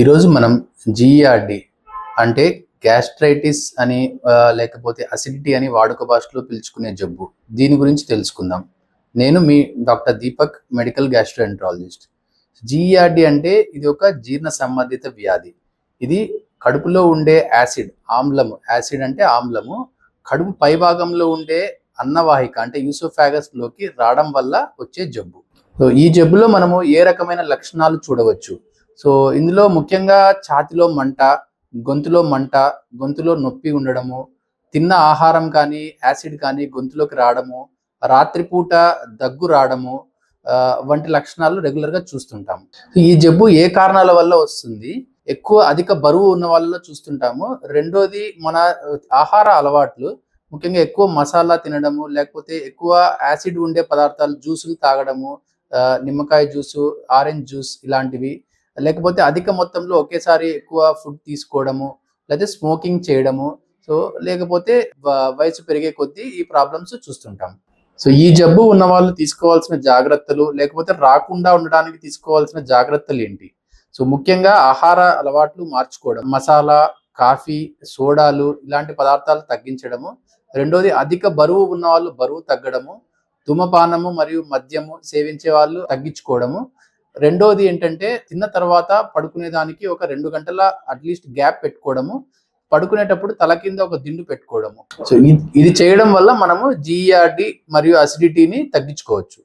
ఈరోజు మనం జిఈఆర్డి అంటే గ్యాస్ట్రైటిస్ అని లేకపోతే అసిడిటీ అని వాడుక భాషలో పిలుచుకునే జబ్బు. దీని గురించి తెలుసుకుందాం. నేను మీ doctor Deepak medical gastroenterologist. GERD అంటే ఇది ఒక జీర్ణ సంబంధిత వ్యాధి. ఇది కడుపులో ఉండే యాసిడ్ ఆమ్లము. యాసిడ్ అంటే ఆమ్లము. కడుపు పైభాగంలో ఉండే అన్నవాహిక అంటే యూసోఫాగస్లోకి రావడం వల్ల వచ్చే జబ్బు. సో ఈ జబ్బులో మనము ఏ రకమైన లక్షణాలు చూడవచ్చు? సో ఇందులో ముఖ్యంగా ఛాతిలో మంట గొంతులో మంట గొంతులో నొప్పి ఉండడము తిన్న ఆహారం కానీ యాసిడ్ కానీ గొంతులోకి రావడము రాత్రిపూట దగ్గు రావడము వంటి లక్షణాలు రెగ్యులర్గా చూస్తుంటాము ఈ జబ్బు ఏ కారణాల వల్ల వస్తుంది? ఎక్కువ అధిక బరువు ఉన్న వాళ్ళలో చూస్తుంటాము. రెండోది మన ఆహార అలవాట్లు. ముఖ్యంగా ఎక్కువ మసాలా తినడము లేకపోతే ఎక్కువ యాసిడ్ ఉండే పదార్థాలు జ్యూసులు తాగడము నిమ్మకాయ జ్యూసు ఆరెంజ్ జ్యూస్ ఇలాంటివి. లేకపోతే అధిక మొత్తంలో ఒకేసారి ఎక్కువ ఫుడ్ తీసుకోవడము లేకపోతే స్మోకింగ్ చేయడము సో లేకపోతే వయసు పెరిగే కొద్దీ ఈ ప్రాబ్లమ్స్ చూస్తుంటాం. సో ఈ జబ్బు ఉన్న వాళ్ళు తీసుకోవాల్సిన జాగ్రత్తలు లేకపోతే రాకుండా ఉండడానికి తీసుకోవాల్సిన జాగ్రత్తలు ఏంటి? సో ముఖ్యంగా ఆహార అలవాట్లు మార్చుకోవడం మసాలా కాఫీ సోడాలు ఇలాంటి పదార్థాలు తగ్గించడము రెండోది అధిక బరువు ఉన్న వాళ్ళు బరువు తగ్గడము ధూమపానము మరియు మద్యము సేవించే వాళ్ళు తగ్గించుకోవడము రెండోది ఏంటంటే తిన్న తర్వాత పడుకునే దానికి ఒక రెండు గంటల అట్లీస్ట్ గ్యాప్ పెట్టుకోవడము పడుకునేటప్పుడు తల కింద ఒక దిండు పెట్టుకోవడము. సో ఇది- ఇది చేయడం వల్ల మనము జిఆర్డి మరియు అసిడిటీని తగ్గించుకోవచ్చు.